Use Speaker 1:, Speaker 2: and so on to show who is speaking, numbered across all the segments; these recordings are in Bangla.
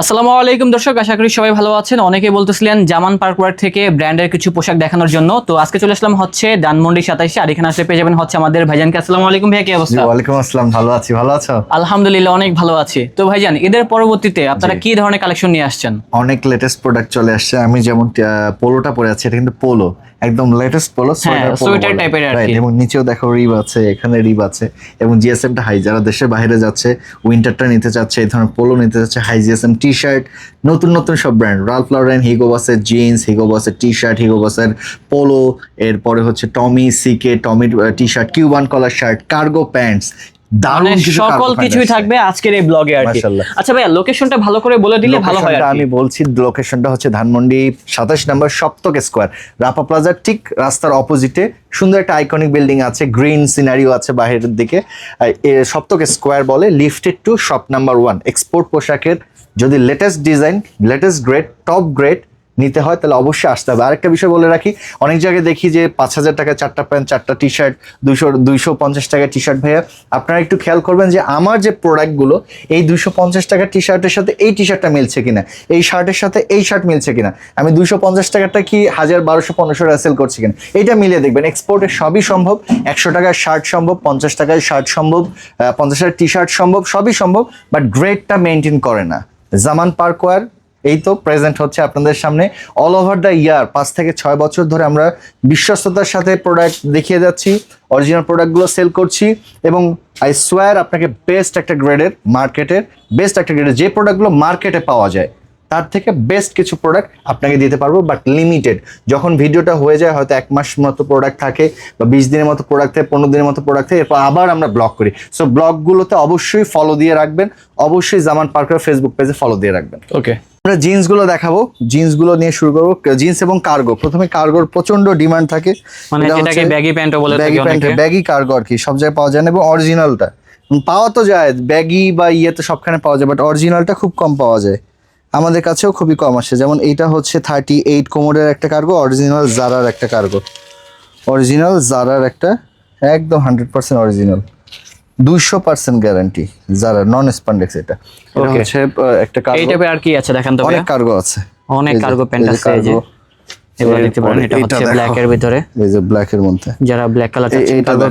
Speaker 1: আসসালামু আলাইকুম দর্শক আশা করি সবাই ভালো আছেন। অনেকে বলতেছিলেন জামান পার্কওয়ার থেকে ব্র্যান্ডের কিছু পোশাক দেখানোর জন্য। তো আজকে চলে আসলাম হচ্ছে ডানমন্ডি সাতাইশে আর এখানে আসলে পেয়ে যাবেন হচ্ছে আমাদের ভাইজানকে। আসসালামু আলাইকুম ভাইয়া কি অবস্থা?
Speaker 2: ওয়ালাইকুম আসসালাম ভালো আছি ভালো আছো?
Speaker 1: আলহামদুলিল্লাহ অনেক ভালো আছি। তো ভাইজান এদের পরবর্তীতে আপনারা কি ধরনের কালেকশন নিয়ে আসছেন?
Speaker 2: অনেক লেটেস্ট প্রোডাক্ট চলে আসছে। আমি যেমন পোলোটা পরে আছি এটা কিন্তু পোলো। একদম লেটেস্ট পোলো
Speaker 1: হ্যাঁ, sweater type-এর আর কি।
Speaker 2: এবং নিচেও দেখো রিব আছে এখানে রিব আছে এবং জিএসএমটা হাই যারা দেশের বাইরে যাচ্ছে উইন্টারটা নিতে চাচ্ছে এই ধরনের পোলো নিতে চাচ্ছে হাই জিএসএম টি শার্ট নতুন নতুন সব ব্র্যান্ড রালফ লরেন হিগো বাসের জিন্স হিগো বাসের টি শার্ট হিগো বাসের পোলো এরপরে হচ্ছে Tommy CK টমির T shirt Cuban collar shirt cargo pants দারুণ কিছু
Speaker 1: সকল কিছুই। থাকবে আজকের এই ব্লগে আর কি। আচ্ছা ভাইয়া লোকেশনটা ভালো করে বলে দিলে ভালো হয়।
Speaker 2: আমি বলছি লোকেশনটা হচ্ছে ধানমন্ডি সাতাশ নম্বর সপ্তক স্কোয়ার রাপা প্লাজার ঠিক রাস্তার অপোজিটে সুন্দর একটা আইকনিক বিল্ডিং আছে গ্রিন সিনারিও আছে বাইরের দিকে। সপ্তক স্কোয়ার বলে lifted to shop number one export পোশাকের যদি latest design latest grade top grade নিতে হয়, তাহলে অবশ্যই আসতে হবে। আরেকটা বিষয় বলে রাখি, অনেক জায়গায় দেখি যে পাঁচ হাজার টাকা চারটা প্যান্ট, চারটা টি শার্ট দুশো, দুইশো পঞ্চাশ টাকা টি শার্ট ভাইয়া, আপনারা একটু খেয়াল করবেন যে আমার যে প্রোডাক্টগুলো এই দুশো পঞ্চাশ টাকার টি শার্টের সাথে এই টি শার্টটা মিলছে কিনা, এই শার্টের সাথে এই শার্ট মিলছে কিনা, আমি দুশো পঞ্চাশ টাকাটা কি হাজার বারোশো পনেরোশো টাকা সেল করছি কিনা এইটা মিলিয়ে দেখবেন। এক্সপোর্টের সবই সম্ভব, একশো টাকার শার্ট সম্ভব, পঞ্চাশ টাকায় শার্ট সম্ভব পঞ্চাশ টাকার টি শার্ট সম্ভব, সবই সম্ভব বাট গ্রেডটা মেনটেন করে না। জামান পার্কওয়ার এই তো প্রেজেন্ট হচ্ছে আপনাদের সামনে অল ওভার দ্য ইয়ার পাঁচ থেকে ছয় বছর ধরে আমরা বিশ্বস্ততার সাথে প্রোডাক্ট দেখিয়ে যাচ্ছি অরিজিনাল প্রোডাক্টগুলো সেল করছি এবং আই সোয়ার আপনাকে বেস্ট একটা গ্রেডের মার্কেটের বেস্ট একটা গ্রেডের যে প্রোডাক্টগুলো মার্কেটে পাওয়া যায় তার থেকে বেস্ট কিছু প্রোডাক্ট আপনাকে দিতে পারব বাট লিমিটেড যখন ভিডিওটা হয়ে যায় হয়তো এক মাস মতো প্রোডাক্ট থাকে বা বিশ দিনের মতো প্রোডাক্ট থাকে পনেরো দিনের মতো প্রোডাক্ট থাকে এরপর আবার আমরা ব্লগ করি। সো ব্লগগুলোতে অবশ্যই ফলো দিয়ে রাখবেন। অবশ্যই জামান পার্কের ফেসবুক পেজে ফলো দিয়ে রাখবেন।
Speaker 1: ওকে
Speaker 2: আমরা জিন্সগুলো দেখাবো। জিন্সগুলো নিয়ে শুরু করব। জিন্স এবং কার্গো প্রথমে কার্গোর প্রচণ্ড ডিমান্ড থাকে।
Speaker 1: মানে যেটাকে ব্যাগি প্যান্টও বলে
Speaker 2: ব্যাগি প্যান্ট ব্যাগি কার্গো আর কি। সব জায়গায় পাওয়া যায় না এবং অরিজিনালটা পাওয়া তো যায় ব্যাগি বা ইয়েতে সবখানে পাওয়া যায় বাট অরিজিনালটা খুব কম পাওয়া যায়। আমাদের কাছেও খুবই কম আসে। যেমন এইটা হচ্ছে থার্টি এইট কোমোডের একটা কার্গো অরিজিনাল জারার একটা কার্গো অরিজিনাল জারার একটা একদম হান্ড্রেড পার্সেন্ট অরিজিনাল দুইশো পার্সেন্ট গ্যারান্টি জারার নন স্পান্ডেক্স এটা এটা হচ্ছে একটা কার্গো
Speaker 1: আর কি আছে দেখেন তো
Speaker 2: অনেক কার্গো আছে।
Speaker 1: অনেক কার্গো প্যান্ট আছে এই যে।
Speaker 2: cargo।
Speaker 1: দেখতে পারেন এটা হচ্ছে ব্ল্যাক এর ভিতরে।
Speaker 2: এই যে ব্ল্যাক এর মধ্যে।
Speaker 1: যারা ব্ল্যাক কালার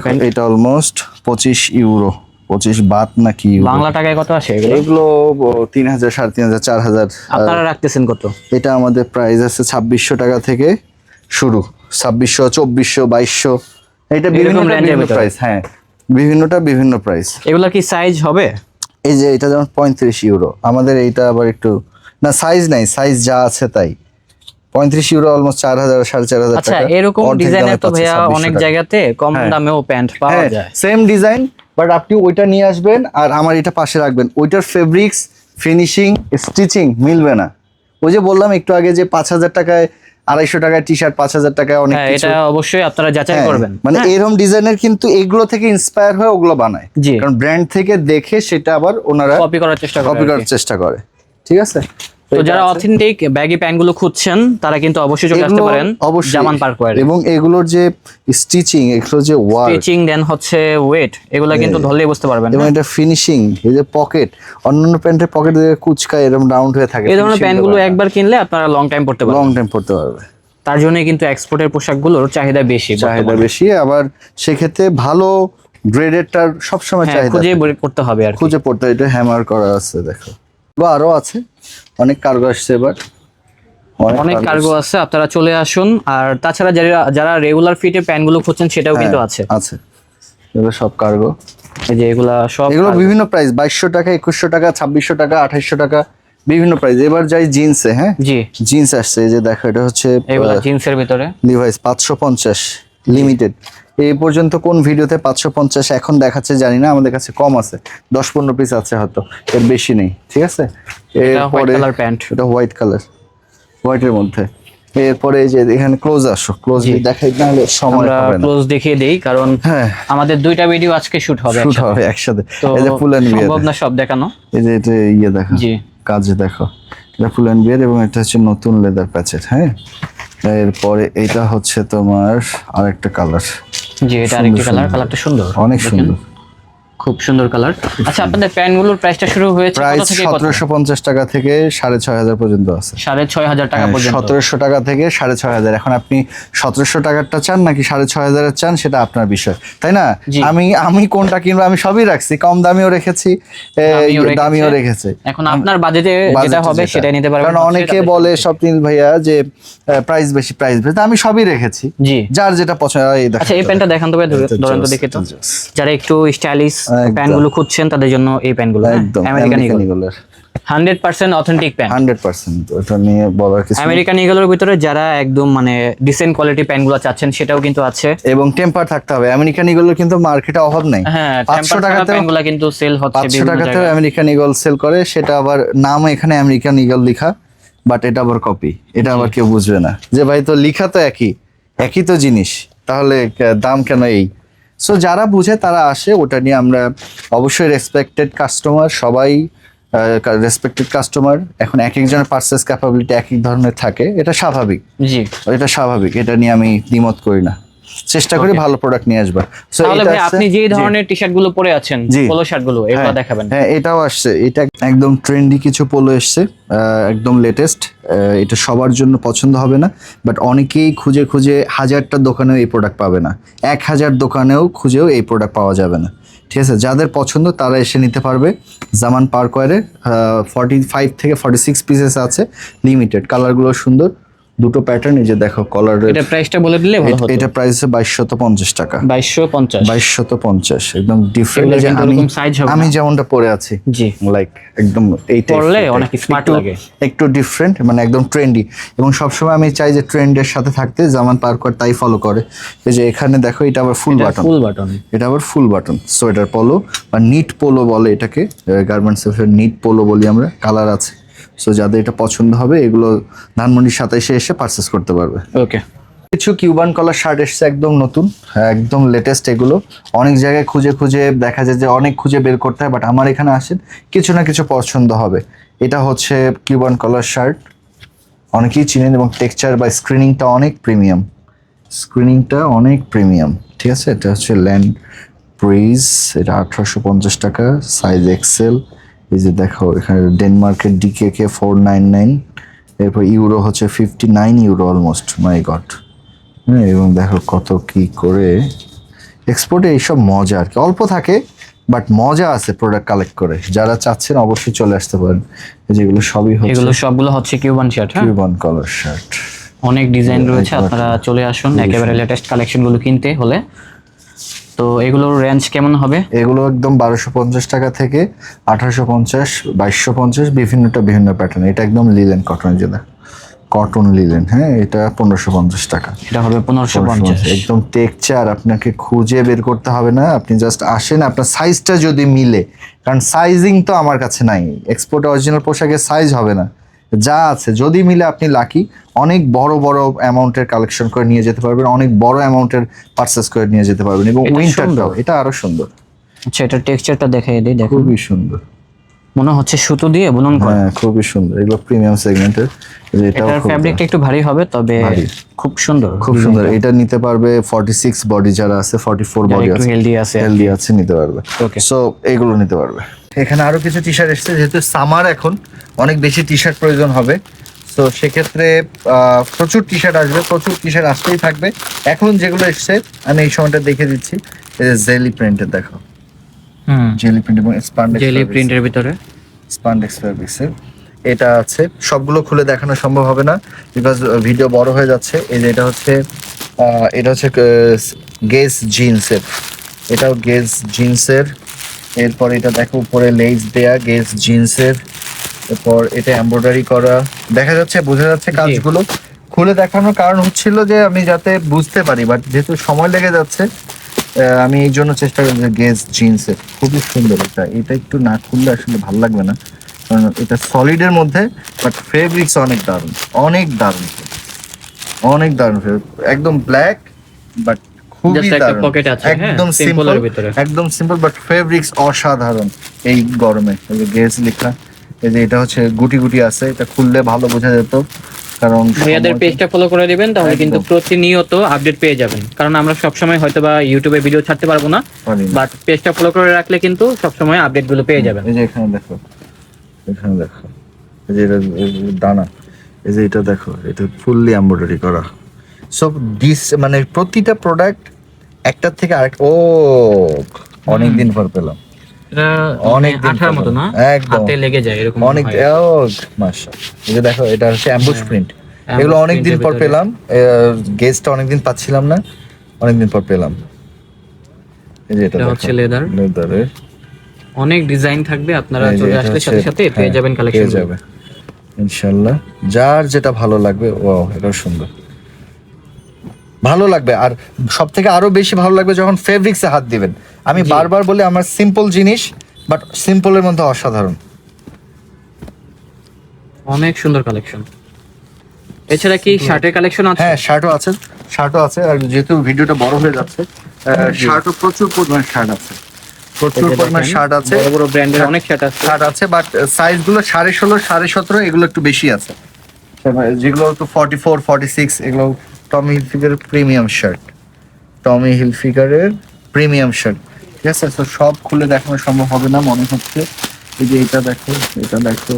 Speaker 1: প্যান্ট
Speaker 2: এটা অলমোস্ট পঁচিশ ইউরো পঁচিশ বাত নাকি
Speaker 1: বাংলা টাকায় কত আসে এগুলো?
Speaker 2: তিন হাজার সাড়ে তিন হাজার চার হাজার
Speaker 1: আপনারা রাখতেছেন কত?
Speaker 2: এটা আমাদের প্রাইস আছে ছাব্বিশশো টাকা থেকে শুরু। ছাব্বিশশো চব্বিশশো বাইশশো। এটা বিভিন্ন? প্রাইস হ্যাঁ। বিভিন্নটা বিভিন্ন প্রাইস
Speaker 1: এগুলা কি সাইজ হবে?
Speaker 2: এই যে এটা যেমন পঁয়ত্রিশ ইউরো আমাদের এইটা আবার একটু না সাইজ নাই সাইজ যা আছে তাই। পঁয়ত্রিশ ইউরো অলমোস্ট চার হাজার সাড়ে চার হাজার
Speaker 1: আচ্ছা
Speaker 2: টাকা।
Speaker 1: এরকম ডিজাইনের তো ভাইয়া অনেক জায়গাতে কম
Speaker 2: হ্যাঁ।
Speaker 1: দামেও প্যান্ট পাওয়া
Speaker 2: হ্যাঁ
Speaker 1: যায়।
Speaker 2: সেম ডিজাইন বাট আপনি ওইটা নিয়ে আসবেন আর আমার এটা পাশে রাখবেন। ওইটার ফেব্রিক্স ফিনিশিং স্টিচিং মিলবে না। ওই যে বললাম একটু আগে যে পাঁচ হাজার টাকায় আড়াইশো টাকায় টি শার্ট পাঁচ হাজার টাকায় অনেক
Speaker 1: হ্যাঁ এটা অবশ্যই আপনারা যাচাই
Speaker 2: হ্যাঁ,
Speaker 1: করবেন।
Speaker 2: মানে
Speaker 1: হ্যাঁ,
Speaker 2: এরকম ডিজাইনের কিন্তু এগুলো থেকে ইন্সপায়ার হয়ে ওগুলো বানায়। কারণ ব্র্যান্ড থেকে দেখে সেটা আবার ওনারা
Speaker 1: কপি করার চেষ্টা
Speaker 2: কপি করার চেষ্টা করে। ঠিক আছে?
Speaker 1: তো যারা অথেন্টিক ব্যাগি প্যান্টগুলো খুঁজছেন তারা কিন্তু অবশ্যই চলে আসতে পারেন
Speaker 2: অবশ্যই।
Speaker 1: জামান পার্ক
Speaker 2: এবং এগুলোর যে স্টিচিং এগুলো যে ওয়ার্ক
Speaker 1: স্টিচিং দেন হচ্ছে ওয়েট এগুলা কিন্তু ধরলেই বুঝতে পারবেন
Speaker 2: এবং
Speaker 1: হ্যাঁ?
Speaker 2: এটা ফিনিশিং এই যে পকেট অন্যান্য প্যান্টের পকেট কুচকা এরকম রাউন্ড হয়ে থাকে
Speaker 1: এই ধরনের প্যান্টগুলো একবার কিনলে আপনারা লং টাইম পড়তে
Speaker 2: লং টাইম পড়তে পারবে
Speaker 1: তার জন্য কিন্তু এক্সপোর্টের পোশাকগুলোর চাহিদা বেশি
Speaker 2: চাহিদা বেশি আবার সেক্ষেত্রে ভালো গ্রেডেরটার সবসময়
Speaker 1: হ্যাঁ
Speaker 2: চাহিদা
Speaker 1: খুঁজে করতে হবে আর
Speaker 2: খুঁজে পড়তে এটা হ্যামার করা আছে দেখো। আরও আছে? অনেক কার্গো আসছে এবার।
Speaker 1: অনেক কার্গো আছে আপনারা চলে আসুন। আর তাছাড়া যারা যারা রেগুলার ফিটে প্যান্টগুলো খুঁজছেন সেটাও কিন্তু আছে।
Speaker 2: আছে। এগুলো সব কার্গো
Speaker 1: এই যে এগুলা সব
Speaker 2: এগুলো বিভিন্ন প্রাইস বাইশশো টাকা একুশশো টাকা ছাব্বিশশো টাকা আঠাইশশো টাকা বিভিন্ন প্রাইস এবার যাই জিন্সে হ্যাঁ?
Speaker 1: জি।
Speaker 2: জিন্স আসছে এই যে দেখো এটা হচ্ছে
Speaker 1: এগুলা জিন্সের ভিতরে।
Speaker 2: ডিভাইস পাঁচশো পঞ্চাশ লিমিটেড এই পর্যন্ত কোন ভিডিওতে পাঁচশো পঞ্চাশ এখন দেখাচ্ছে জানি না আমাদের কাছে কম আছে দশ পনেরো পিস আছে হয়তো এর বেশি নেই ঠিক আছে? এরপরে
Speaker 1: প্যান্ট
Speaker 2: এটা হোয়াইট কালার হোয়াইটের মধ্যে। এরপরে এই যে এখানে ক্লোজ আসো ক্লোজ। দেখাই না হলে সময় হবে না।
Speaker 1: ক্লোজ দেখিয়ে দেই কারণ
Speaker 2: হ্যাঁ।
Speaker 1: আমাদের দুইটা ভিডিও আজকে শুট হবে
Speaker 2: শুট
Speaker 1: একসাথে।
Speaker 2: হবে একসাথে। এই যে ফুল অ্যান্ড
Speaker 1: সম্ভব না সব দেখানো?
Speaker 2: এই যে এটা ইয়ে দেখো
Speaker 1: জি।
Speaker 2: কাজে দেখো। এটা ফুল এন্ড বিয়ার এবং এটা হচ্ছে নতুন লেদার প্যাচেট হ্যাঁ? এরপরে এটা হচ্ছে তোমার আরেকটা কালার
Speaker 1: জি এটা আরেকটি কালার কালারটা সুন্দর।
Speaker 2: অনেক সুন্দর।
Speaker 1: খুব সুন্দর কালার। আচ্ছা আপনাদের প্যান্টগুলোর প্রাইসটা শুরু হয়েছে
Speaker 2: প্রাইস
Speaker 1: থেকে কত?
Speaker 2: সতেরোশো পঞ্চাশ টাকা থেকে সাড়ে ছয় হাজার পর্যন্ত আছে।
Speaker 1: সাড়ে ছয় হাজার টাকা পর্যন্ত।
Speaker 2: সতেরোশো টাকা থেকে সাড়ে ছয় হাজার। এখন আপনি সতেরোশো টাকারটা চান নাকি সাড়ে ছয় হাজারের চান সেটা আপনার বিষয়। তাই না? আমি আমি কোনটা কিনবো আমি সবই রাখছি কম দামিও রেখেছি
Speaker 1: দামিও রেখেছে। এখন আপনার বাজেটে যেটা হবে সেটাই নিতে পারবেন।
Speaker 2: কারণ অনেকে বলে। স্বপ্নিল ভাইয়া যে প্রাইস বেশি প্রাইস বেশি আমি সবই রেখেছি। যার যেটা পছন্দ হয়,
Speaker 1: আচ্ছা এই প্যান্টটা দেখান তো ভাই ধরেন তো দেখে তো। যারা একটু স্টাইলিশ
Speaker 2: একদম।
Speaker 1: প্যান্টগুলো খুঁজছেন তাদের জন্য এই প্যান্টগুলো
Speaker 2: একদম
Speaker 1: American
Speaker 2: ইগলের
Speaker 1: hundred percent authentic pant
Speaker 2: hundred percent ওটা নিয়ে বলার কিছু
Speaker 1: আমেরিকান ইগলের ভিতরে যারা একদম মানে ডিসেন্ট কোয়ালিটি প্যান্টগুলো চাচ্ছেন সেটাও কিন্তু আছে।
Speaker 2: এবং টেম্পার থাকতে হবে। আমেরিকান ইগলের কিন্তু মার্কেটে অভাব নাই।
Speaker 1: হ্যাঁ
Speaker 2: পাঁচশো
Speaker 1: টেম্পার
Speaker 2: টাকাতেও
Speaker 1: প্যান্টগুলো কিন্তু সেল হচ্ছে
Speaker 2: পাঁচশো টাকাতেও আমেরিকান ইগল সেল করে। সেটা আবার নাম এখানে আমেরিকান ইগল লেখা বাট এটা আবার কপি এটা আবার কেউ বুঝবে না। যে ভাই তো লেখা তো একই একই তো জিনিস। তাহলে দাম কেন এই? সো যারা বুঝে তারা আসে ওটা নিয়ে আমরা অবশ্যই রেসপেক্টেড কাস্টমার সবাই রেসপেক্টেড কাস্টমার এখন এক একজনের পার্সেস ক্যাপাবিলিটি এক এক ধরনের থাকে এটা স্বাভাবিক।
Speaker 1: জি।
Speaker 2: এটা স্বাভাবিক এটা নিয়ে আমি দ্বিমত করি না। চেষ্টা করি ভালো প্রোডাক্ট নিয়ে So
Speaker 1: তাহলে
Speaker 2: এটা
Speaker 1: আপনি যে ধরনের টি শার্টগুলো পরে আছেন পোলো শার্টগুলো এগুলো
Speaker 2: হ্যাঁ,
Speaker 1: দেখাবেন।
Speaker 2: হ্যাঁ এটাও আসছে। এটা একদম ট্রেন্ডি কিছু পোলো এসছে একদম লেটেস্ট এটা সবার জন্য পছন্দ হবে না বাট অনেকেই খুঁজে খুঁজে হাজারটা দোকানেও এই প্রোডাক্ট পাবে না। এক হাজার দোকানেও খুঁজেও এই প্রোডাক্ট পাওয়া যাবে না। ঠিক আছে? যাদের পছন্দ তারা এসে নিতে পারবে। জামান পার্কওয়ারে ফর্টি ফাইভ থেকে ফর্টি সিক্স পিসেস আছে লিমিটেড কালারগুলো সুন্দর। দুটো প্যাটার্ন এই যে দেখো কলারের
Speaker 1: এটা প্রাইসটা বলে দিলে ভালো হতো।
Speaker 2: এটা প্রাইস হচ্ছে বাইশশত পঞ্চাশ টাকা।
Speaker 1: বাইশশো পঞ্চাশ।
Speaker 2: বাইশশত পঞ্চাশ একদম ডিফারেন্ট যে আমি আমি যেমনটা পরে আছি
Speaker 1: জি।
Speaker 2: লাইক একদম এই
Speaker 1: পরলে অনেক
Speaker 2: একটু-
Speaker 1: লাগে।
Speaker 2: একটু ডিফারেন্ট মানে একদম ট্রেন্ডি এবং সবসময় আমি চাই যে ট্রেন্ডের সাথে থাকতে জামান পার কর তাই ফলো করে। এই যে এখানে দেখো এটা আবার ফুল বাটন
Speaker 1: ফুল বাটন
Speaker 2: এটা আবার ফুল বাটন সোয়েটার পোলো বা নিট পোলো বলে এটাকে গার্মেন্টস নিট পোলো বলি আমরা কালার আছে। সো যাদের এটা পছন্দ হবে এগুলো ধানমন্ডির সাতাইশে এসে পারচেস করতে পারবে।
Speaker 1: ওকে
Speaker 2: কিছু কিউবান কলার শার্ট এসছে একদম নতুন একদম লেটেস্ট এগুলো। অনেক জায়গায় খুঁজে খুঁজে দেখা যায় যে অনেক খুঁজে বের করতে হয় বাট আমার এখানে আসেন কিছু না কিছু পছন্দ হবে। এটা হচ্ছে কিউবান কলার শার্ট অনেকেই চিনেন এবং টেক্সচার বা স্ক্রিনিংটা অনেক প্রিমিয়াম স্ক্রিনিংটা অনেক প্রিমিয়াম ঠিক আছে? এটা হচ্ছে ল্যান্ড প্রিজ এটা আঠারোশো পঞ্চাশ টাকা সাইজ এক্সেল এই যে দেখো এখানে ডেনমার্কের DK K four nine nine এরপর ইউরো হচ্ছে fifty nine euro almost my god হ্যাঁ এবং দেখো কত কি করে এক্সপোর্টে এইসব মজা আর কি। অল্প থাকে বাট মজা আছে প্রোডাক্ট কালেক্ট করে। যারা চাচ্ছেন অবশ্যই চলে আসতে পারেন। যেগুলো সবই হচ্ছে
Speaker 1: এগুলো সবগুলো হচ্ছে কিউবান শার্ট হ্যাঁ?
Speaker 2: কিউবান কালার শার্ট
Speaker 1: অনেক ডিজাইন রয়েছে আপনারা চলে আসুন একেবারে লেটেস্ট কালেকশনগুলো কিনতে হলে। তো এগুলোর রেঞ্জ কেমন হবে?
Speaker 2: এগুলো একদম বারোশো পঞ্চাশ টাকা থেকে আঠারোশো পঞ্চাশ বাইশশো পঞ্চাশ বিভিন্নটা বিভিন্ন প্যাটার্ন এটা একদম লিলেন কটন যেটা। কটন লিলেন হ্যাঁ এটা পনেরোশো পঞ্চাশ টাকা।
Speaker 1: এটা হবে পনেরোশো পঞ্চাশ।
Speaker 2: একদম টেকচার আপনাকে খুঁজে বের করতে হবে না। আপনি জাস্ট আসেন আপনার সাইজটা যদি মিলে কারণ সাইজিং তো আমার কাছে নাই। এক্সপোর্ট অরিজিনাল পোশাকের সাইজ হবে না। যা আছে যদি মিলে আপনি লাকি অনেক বড় বড় অ্যামাউন্টের কালেকশন করে নিয়ে যেতে পারবেন অনেক বড় অ্যামাউন্টের পারচেস করে নিয়ে যেতে পারবেন এবং উইন্টারটাও এটা আরও সুন্দর।
Speaker 1: আচ্ছা এটা টেক্সচারটা দেখাই দিই দেখো
Speaker 2: খুবই সুন্দর।
Speaker 1: মনে হচ্ছে সুতো দিয়ে বুনন করা।
Speaker 2: হ্যাঁ খুবই সুন্দর। এগুলো প্রিমিয়াম সেগমেন্টের
Speaker 1: এটার ফ্যাব্রিকটা একটু ভারী হবে তবে খুব সুন্দর।
Speaker 2: খুব সুন্দর। এটা নিতে পারবে ফর্টি সিক্স বডি যারা আছে ফর্টি ফোর
Speaker 1: যারা
Speaker 2: বডি
Speaker 1: একটু
Speaker 2: আছে
Speaker 1: হেলদি আছে।
Speaker 2: হেলদি আছে নিতে পারবে।
Speaker 1: Okay.
Speaker 2: সো এগুলো নিতে পারবে। এখানে আরও কিছু টি শার্ট এসেছে যেহেতু সামার এখন অনেক বেশি টি শার্ট প্রয়োজন হবে। তো সেক্ষেত্রে প্রচুর টি শার্ট আসবে প্রচুর টি শার্ট আসতেই থাকবে। এখন যেগুলো এসছে আমি এই সময়টা দেখে দিচ্ছি। জেলি প্রিন্টের দেখো।
Speaker 1: হুম।
Speaker 2: জেলি প্রিন্ট এবং স্পান্ডেক্স
Speaker 1: জেলি প্রিন্টের ভিতরে।
Speaker 2: স্পান্ডেক্স ফ্যাব্রিক্সের এটা আছে। সবগুলো খুলে দেখানো সম্ভব হবে না বিকজ ভিডিও বড় হয়ে যাচ্ছে। এই যে এটা হচ্ছে এটা হচ্ছে গেস জিন্সের এটাও গেস জিন্সের এরপর এটা দেখো উপরে লেস দেয়া গেস জিন্সের এরপর এটা এমব্রয়ডারি করা। দেখা যাচ্ছে বোঝা যাচ্ছে কাজগুলো। খুলে দেখানোর কারণ হচ্ছিল যে আমি যাতে বুঝতে পারি বাট যেহেতু সময় লেগে যাচ্ছে আমি এই জন্য চেষ্টা করি যে গেস জিন্সের খুবই সুন্দর এটা। এটা একটু না খুললে আসলে ভালো লাগবে না। কারণ এটা সলিডের মধ্যে বাট ফেব্রিক্স অনেক দারুণ। অনেক দারুণ। অনেক দারুণ একদম ব্ল্যাক বাট খুবই দারুণ। একদম সিম্পল একদম সিম্পল বাট ফেব্রিক্স অসাধারণ এই গরমে। গেস লেখা এই যে এটা হচ্ছে গুটি গুটি আছে এটা খুললে ভালো বোঝা যেত কারণ
Speaker 1: ভাইয়াদের
Speaker 2: সময়-
Speaker 1: পেজটা ফলো করে দিবেন তাহলে কিন্তু প্রতিনিয়ত আপডেট পেয়ে যাবেন। কারণ আমরা সবসময় হয়তো বা ইউটিউবে ভিডিও ছাড়তে পারব না বাট পেজটা ফলো করে রাখলে কিন্তু সবসময় আপডেটগুলো পেয়ে যাবেন।
Speaker 2: এই যে এখানে দেখো এখানে দেখো এই যে এটা দানা এই যে এটা দেখো এটা ফুললি এমব্রয়ডারি করা। সব ডিস মানে প্রতিটা প্রোডাক্ট একটার থেকে আরেক ও অনেক দিন পর পেলাম।
Speaker 1: এটা
Speaker 2: অনেক
Speaker 1: আঠার মতো না? হাতে লেগে যায় এরকম
Speaker 2: অনেক মাশা এই যে দেখো এটা হচ্ছে অ্যাম্বুশ প্রিন্ট এগুলো অনেক দিন পর। পেলাম। গেস্টটা অনেক দিন পাচ্ছিলাম না। অনেক দিন পর পেলাম। এই যে এটা
Speaker 1: এটা হচ্ছে leather।
Speaker 2: লেদারের
Speaker 1: অনেক ডিজাইন থাকবে আপনারা চলে আসলে সাথে সাথে পেয়ে
Speaker 2: হ্যাঁ,
Speaker 1: যাবেন কালেকশন
Speaker 2: পেয়ে যাবে। ইনশাল্লাহ যার যেটা ভালো লাগবে ও এটাও সুন্দর। ভালো লাগবে। আর সব থেকে আরও বেশি ভালো লাগবে যখন ফেব্রিক্সে হাত দিবেন। আমি বারবার বলি আমার সিম্পল জিনিস বাট সিম্পলের মধ্যে অসাধারণ।
Speaker 1: অনেক সুন্দর কালেকশন এছাড়া কি শার্টের কালেকশন আছে?
Speaker 2: হ্যাঁ শার্টও আছে শার্টও আছে আর যেহেতু ভিডিওটা বড় হয়ে যাচ্ছে শার্টও প্রচুর পরিমাণ শার্ট আছে। প্রচুর পরিমাণ শার্ট আছে।
Speaker 1: বড় বড় ব্র্যান্ডের অনেক শার্ট আছে।
Speaker 2: শার্ট আছে বাট সাইজগুলো সাড়ে ষোলো সাড়ে সতেরো এগুলো একটু বেশি আছে। যেগুলো তো ফর্টি ফোর ফর্টি সিক্স এগুলো টমি হিলফিগারের প্রিমিয়াম শার্ট টমি হিলফিগারের প্রিমিয়াম শার্ট ঠিক আছে? তো সব খুলে দেখানো সম্ভব হবে না, মনে হচ্ছে। এই যে এটা দেখো এটা দেখো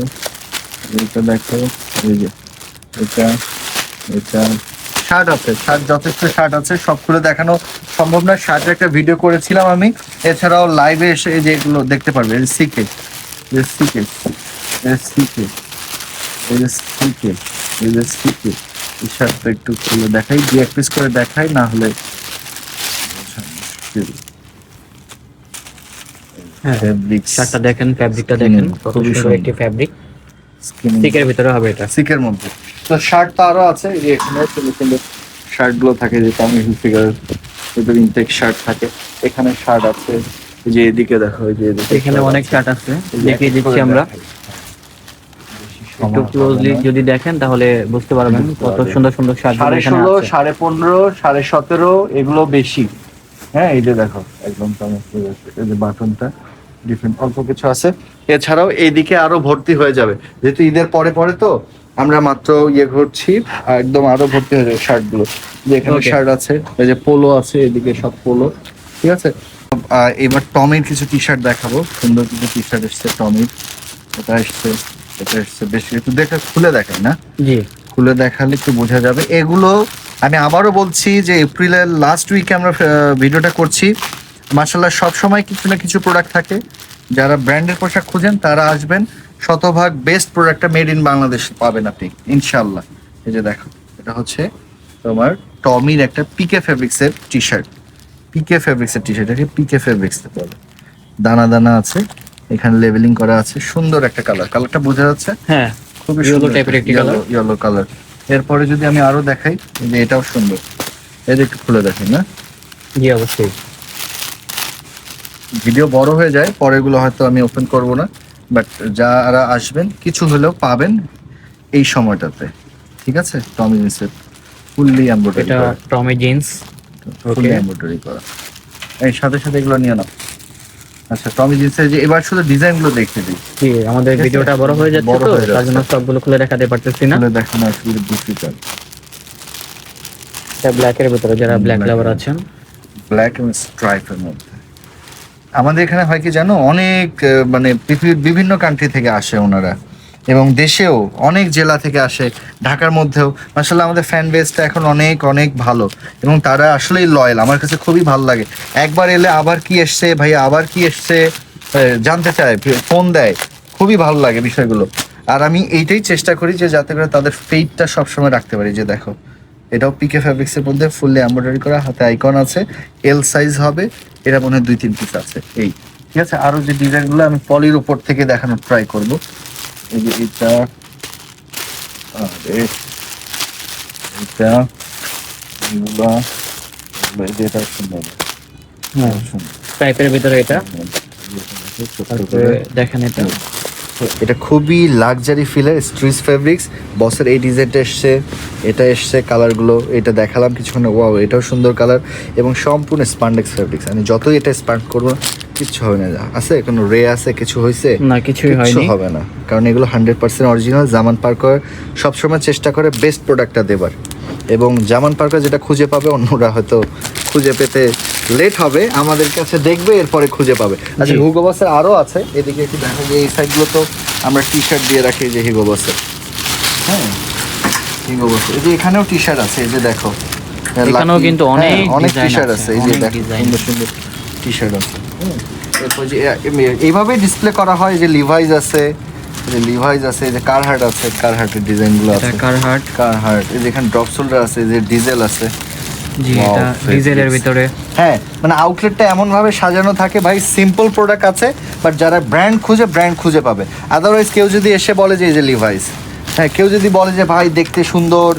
Speaker 2: এটা দেখো, এই যে এটা এটা। শার্ট আছে শার্ট যথেষ্ট শার্ট আছে, সব খুলে দেখানো সম্ভব না। শার্টের একটা ভিডিও করেছিলাম আমি, এছাড়াও লাইভে এসে এই যে এগুলো দেখতে পারবে সিকে সিকে সিকে সিকে সিকে এই শার্টটা একটু খুলে দেখাই দু এক পিস করে দেখাই, না হলে
Speaker 1: হ্যাঁ শার্টটা দেখেন ফ্যাব্রিকটা দেখেন কত সুন্দর। একটি ফ্যাব্রিক স্টিকের ভিতরে হবে এটা।
Speaker 2: সিকের মধ্যে। তো শার্ট তো আরও আছে যে এখানে সুন্দর সুন্দর শার্টগুলো থাকে যে টমি হিলফিগার এদের ইনটেক শার্ট থাকে। এখানে শার্ট আছে যে এদিকে দেখো যে
Speaker 1: এখানে অনেক শার্ট আছে দেখিয়ে দিচ্ছি আমরা। একটু ক্লোজলি যদি দেখেন তাহলে বুঝতে পারবেন কত সুন্দর সুন্দর শার্ট
Speaker 2: সাড়ে ষোলো সাড়ে পনেরো সাড়ে সতেরো এগুলো বেশি। হ্যাঁ এই যে দেখো একদম চমৎকার এই যে বাটনটা ডিফারেন্ট অল্প কিছু আছে। এছাড়াও এইদিকে আরও ভর্তি হয়ে যাবে। যেহেতু ঈদের পরে পরে তো আমরা মাত্র ইয়ে করছি একদম আরও ভর্তি হয়ে যাবে শার্টগুলো যে এখানে শার্ট আছে এই যে পোলো আছে এদিকে সব পোলো। ঠিক আছে? এবার টমির কিছু টি শার্ট দেখাবো। সুন্দর কিছু টি শার্ট এসছে টমির। এটা এসছে এটা এসছে বেশ একটু দেখে খুলে দেখাই না?
Speaker 1: জি।
Speaker 2: খুলে দেখালে একটু বোঝা যাবে। এগুলো আমি আবারও বলছি যে এপ্রিলের লাস্ট উইকে আমরা ভিডিওটা করছি। মার্শাল্লাহ সব সময় কিছু না কিছু প্রোডাক্ট থাকে। যারা ব্র্যান্ডের পোশাক খুঁজেন তারা আসবেন। শতভাগ বেস্ট প্রোডাক্টটা মেড ইন বাংলাদেশ পাবেন আপনি ইনশাল্লাহ এই যে দেখো এটা হচ্ছে তোমার টমির একটা পিকে ফেব্রিক্সের টি শার্ট পিকে ফেব্রিক্সের টি শার্ট এটাকে পিকে ফেব্রিক্স বলে। দানা দানা আছে এখানে লেভেলিং করা আছে সুন্দর একটা কালার কালারটা বোঝা যাচ্ছে?
Speaker 1: হ্যাঁ
Speaker 2: খুবই সুন্দর
Speaker 1: type-এর একটি colour।
Speaker 2: ইয়েলো কালার এরপরে যদি আমি আরও দেখাই যে এটাও সুন্দর। এটা একটু খুলে দেখেন না
Speaker 1: জি অবশ্যই।
Speaker 2: ভিডিও বড় হয়ে যায় পরেগুলো হয়তো আমি ওপেন করব না বাট যারা আসবেন কিছু হলেও পাবেন এই সময়টাতে ঠিক আছে? টমি জিন্সের ফুললি এমব্রয়ডারি
Speaker 1: এটা টমি জিন্স
Speaker 2: ফুললি. এমব্রয়ডারি করা। এই সাথে সাথে এগুলো নিয়ে নাও। আচ্ছা টমি জিন্সের যে এবার শুধু ডিজাইনগুলো দেখতে দিই।
Speaker 1: জি আমাদের। ভিডিওটা বড় হয়ে যাচ্ছে তো তার। জন্য সবগুলো খুলে দেখাতে পারতেছি না।
Speaker 2: খুলে দেখানো আসলে ডিফিকাল্ট
Speaker 1: এটা ব্ল্যাকের ভিতরে যারা ব্ল্যাক লাভার আছেন।
Speaker 2: ব্ল্যাক এবং স্ট্রাইপের মধ্যে। আমাদের এখানে হয় কি জানো? অনেক মানে পৃথিবীর বিভিন্ন কান্ট্রি থেকে আসে ওনারা। এবং দেশেও অনেক জেলা থেকে আসে। ঢাকার মধ্যেও। আসলে আমাদের ফ্যান বেসটা এখন অনেক অনেক ভালো। এবং তারা আসলেই লয়াল আমার কাছে খুবই ভালো লাগে। একবার এলে আবার কি এসছে? ভাই, আবার কি এসছে? জানতে চায় ফোন দেয়। খুবই ভালো লাগে বিষয়গুলো। আর আমি এইটাই চেষ্টা করি যে যাতে করে তাদের ফেইটটা সবসময় রাখতে পারি। যে দেখো এটাও পিকে ফ্যাব্রিক্স এর মধ্যে ফুললি এমব্রয়ডারি করা হাতে আইকন আছে এল সাইজ হবে এটা মনে হয় দুই তিন পিস আছে এই। ঠিক আছে আরও যে ডিজাইনগুলো আমি পলির উপর থেকে দেখানোর ট্রাই করব। এই যে এটা আর এটা এগুলো এই যে এটা সুন্দর।
Speaker 1: হ্যাঁ টাইপের ভিতরে এটা। দেখেন এটা।
Speaker 2: এটা খুবই লাক্সারি ফিলের স্ট্রিচ ফেব্রিক্স বসের এই ডিজাইনটা এসছে এটা এসছে কালারগুলো এটা দেখালাম কিছুক্ষণ ওয়াও এটাও সুন্দর কালার এবং সম্পূর্ণ স্পান্ডেক্স ফেব্রিক্স আমি যতই এটা স্পান্ড করব কিচ্ছু হবে না। আছে কোনো রে আছে কিছু হয়েছে
Speaker 1: না কিছুই হয়নি।
Speaker 2: হবে না। কারণ এগুলো hundred percent original Zaman Parker সবসময় চেষ্টা করে বেস্ট প্রোডাক্টটা দেবার। এবং জামান পার্কার যেটা খুঁজে পাবে অন্যরা হয়তো খুঁজে পেতে লেট হবে। আমাদের কাছে দেখবে এরপরে খুঁজে পাবে। আচ্ছা। হুগো বাসের আরও আছে। এদিকে একটু দেখা যায় এই সাইডগুলো তো আমরা টি শার্ট দিয়ে রাখি যে হিগো বাসের হ্যাঁ হিগো বাসের এই যে এখানেও টি শার্ট আছে এই যে দেখো।
Speaker 1: এখানেও কিন্তু অনেক
Speaker 2: হ্যাঁ, অনেক টি শার্ট
Speaker 1: আছে,
Speaker 2: এই যে দেখো সুন্দর সুন্দর টি শার্ট আছে এরপর যে এ- এইভাবেই ডিসপ্লে করা হয় যে লিভাইজ আছে যে লিভাইজ আছে যে আছে ডিজাইনগুলো
Speaker 1: এটা
Speaker 2: আছে।
Speaker 1: কারহাট
Speaker 2: কারহার্ট এই ড্রপ শোল্ডার আছে যে ডিজেল আছে।
Speaker 1: জি এটা ডিজেলের ভিতরে।
Speaker 2: হ্যাঁ মানে আউটলেটটা এমনভাবে সাজানো থাকে ভাই সিম্পল প্রোডাক্ট আছে বাট যারা ব্র্যান্ড খুঁজে ব্র্যান্ড খুঁজে পাবে। আদারওয়াইজ কেউ যদি এসে বলে যে এই যে লিভাইস হ্যাঁ কেউ যদি বলে যে ভাই দেখতে সুন্দর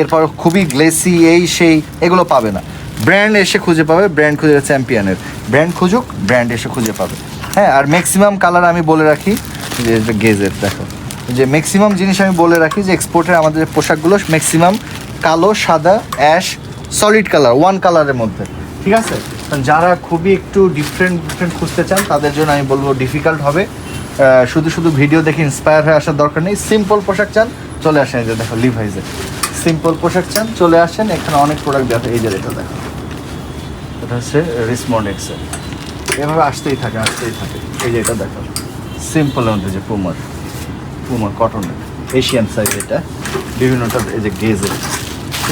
Speaker 2: এরপর খুবই গ্লেসি এই সেই এগুলো পাবে না। ব্র্যান্ড এসে খুঁজে পাবে ব্র্যান্ড খুঁজে চ্যাম্পিয়নের ব্র্যান্ড খুঁজুক ব্র্যান্ড এসে খুঁজে পাবে। হ্যাঁ আর ম্যাক্সিমাম কালার আমি বলে রাখি যে গেজের দেখো। যে ম্যাক্সিমাম জিনিস আমি বলে রাখি যে এক্সপোর্টের আমাদের পোশাকগুলো ম্যাক্সিমাম কালো, সাদা অ্যাশ সলিড কালার ওয়ান কালারের মধ্যে। ঠিক আছে? যারা খুবই একটু ডিফারেন্ট ডিফারেন্ট খুঁজতে চান, তাদের জন্য আমি বলব ডিফিকাল্ট হবে। শুধু শুধু ভিডিও দেখে ইন্সপায়ার হয়ে আসার দরকার নেই। সিম্পল পোশাক চান, চলে আসেন এই যে দেখো লিভাইজে সিম্পল পোশাক চান, চলে আসেন, এখানে অনেক প্রোডাক্ট দেখো, এই যে এটা দেখো। এটা হচ্ছে রিসমন্ডেক্সের এভাবে আসতেই থাকে আসতেই থাকে। এই যে এটা দেখো। সিম্পল মধ্যে যে পুমার পুমার কটনের এশিয়ান সাইজ এটা বিভিন্নটা এই যে গেজের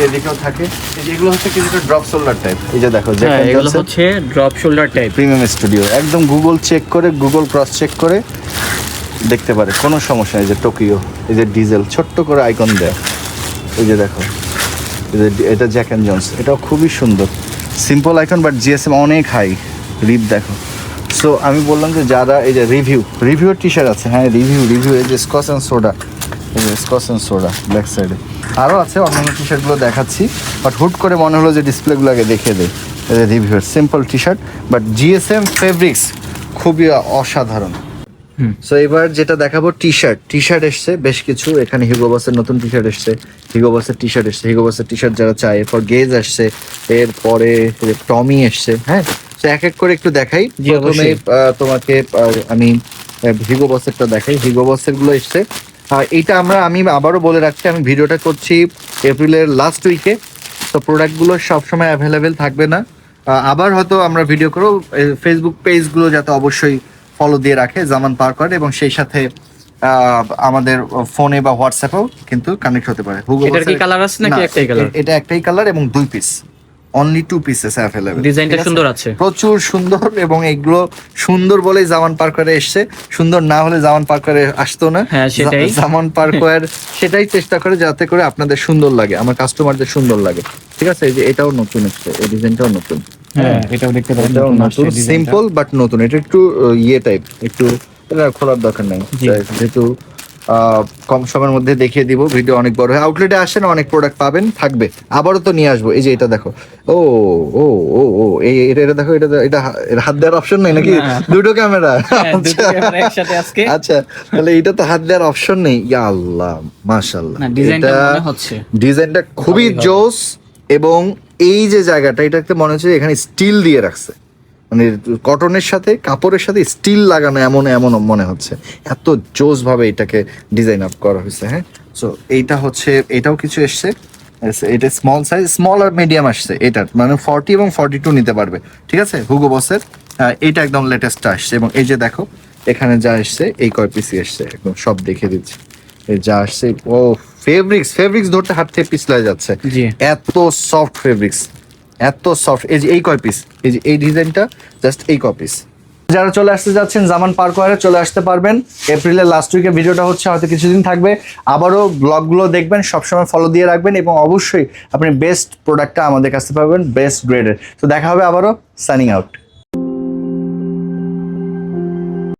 Speaker 2: এদিকেও থাকে। এই যে এগুলো হচ্ছে কিছুটা ড্রপ শোল্ডার টাইপ এই যে দেখো
Speaker 1: হ্যাঁ এগুলো হচ্ছে drop shoulder type
Speaker 2: premium studio একদম গুগল চেক করে গুগল ক্রস চেক করে দেখতে পারে। কোনো সমস্যা নেই। এই যে টোকিও এই যে ডিজেল ছোট্ট করে আইকন দেয়। এই যে দেখো এটা জ্যাক অ্যান্ড জন্স এটাও খুবই সুন্দর। সিম্পল আইকন বাট জিএসএম অনেক হাই রিপ দেখো। সো আমি বললাম যে যারা এই যে রিভিউ রিভিউর টি শার্ট আছে হ্যাঁ রিভিউ রিভিউ এই যে স্কচ অ্যান্ড সোডা এই যে স্কচ অ্যান্ড সোডা ব্যাক সাইডে আরও আছে অন্যান্য টি শার্টগুলো দেখাচ্ছি বাট হুট করে মনে হলো যে ডিসপ্লেগুলো আগে দেখিয়ে দেয় এই যে রিভিউর simple T shirt but GSM fabrics খুবই অসাধারণ। সো এবার যেটা দেখাবো টি শার্ট টি শার্ট এসছে বেশ কিছু এখানে হিগো বসের নতুন টি শার্ট এসছে হিগো বসের টি শার্ট এসছে হিগো বসের টি শার্ট যারা চায় এরপর গেজ আসছে এরপরে টমি এসছে হ্যাঁ এক এক করে একটু দেখাই। প্রথমে তোমাকে আমি হিগো বসেরটা দেখাই। হিগো বসেরগুলো এসছে এইটা আমরা আমি আবারও বলে রাখছি আমি ভিডিওটা করছি এপ্রিলের লাস্ট উইকে তো প্রোডাক্টগুলো সবসময় অ্যাভেলেবেল থাকবে না। আবার হয়তো আমরা ভিডিও করব। ফেসবুক পেজগুলো যাতে অবশ্যই ফলো দিয়ে রাখে জামান পার করে এবং সেই সাথে আহ, আমাদের ফোনে বা হোয়াটসঅ্যাপেও কিন্তু কানেক্ট হতে পারে। এটা একটাই কালার এবং দুই piece only two pieces available
Speaker 1: ডিজাইনটা সুন্দর আছে।
Speaker 2: প্রচুর সুন্দর এবং এগুলো সুন্দর বলেই জামান পার করে এসছে। সুন্দর না হলে জামান পার করে আসতো না।
Speaker 1: হ্যাঁ, সেটাই।
Speaker 2: জামান পার করে সেটাই চেষ্টা করে যাতে করে আপনাদের সুন্দর লাগে আমার কাস্টমারদের সুন্দর লাগে। ঠিক আছে? এই যে এটাও নতুন এসছে এই ডিজাইনটাও নতুন।
Speaker 1: হ্যাঁ এটাও দেখতে পাচ্ছেন
Speaker 2: এটাও নতুন সিম্পল বাট নতুন। এটা একটু ইয়ে টাইপ একটু এটা খোলার দরকার নেই। যেহেতু কম সময়ের মধ্যে দেখিয়ে দিব ভিডিও অনেক বড় হয় আউটলেটে আসেন অনেক প্রোডাক্ট পাবেন থাকবে। আবারও তো নিয়ে আসব। এই যে এটা দেখো। ও ও ও ও এই এটা এটা দেখো এটা এটা হাত দেওয়ার অপশন নেই নাকি? দুটো ক্যামেরা
Speaker 1: হ্যাঁ, দুটো একসাথে আজকে।
Speaker 2: আচ্ছা তাহলে এটা তো হাত দেওয়ার অপশন নেই। ইয়া আল্লাহ মাশাআল্লাহ। এটা-
Speaker 1: মনে হচ্ছে।
Speaker 2: ডিজাইনটা খুবই জোস এবং এই যে জায়গাটা এটাকে মনে হচ্ছে এখানে স্টিল দিয়ে রাখছে। মানে কটনের সাথে কাপড়ের সাথে স্টিল লাগানো এমন এমন মনে হচ্ছে। এত জোস ভাবে এটাকে ডিজাইন আপ করা হয়েছে হ্যাঁ? সো এইটা হচ্ছে এটাও কিছু এসছে। এটা স্মল সাইজ স্মল আর মিডিয়াম আসছে এটার। মানে ফর্টি এবং ফর্টি টু নিতে পারবে। ঠিক আছে? হুগো বসের এইটা একদম লেটেস্ট আসছে। এবং এই যে দেখো এখানে যা এসছে এই কয় পিসি এসছে একদম সব দেখে দিচ্ছি। যা আসছে ও ফেব্রিক্স ফেব্রিক্স ধরতে হাত থেকে পিছলা যাচ্ছে।
Speaker 1: জি।
Speaker 2: এত সফট ফেব্রিক্স এত সফট এই যে এই কয় পিস এই যে এই ডিজাইনটা জাস্ট এই কয় পিস যারা চলে আসতে যাচ্ছেন জামান পার করে চলে আসতে পারবেন। এপ্রিলের লাস্ট উইকে ভিডিওটা হচ্ছে, হয়তো কিছুদিন থাকবে। আবারও ব্লগগুলো দেখবেন, সবসময় ফলো দিয়ে রাখবেন এবং অবশ্যই আপনি বেস্ট প্রোডাক্টটা আমাদের কাছে পাবেন বেস্ট গ্রেডের তো দেখা হবে আবারও সানিং আউট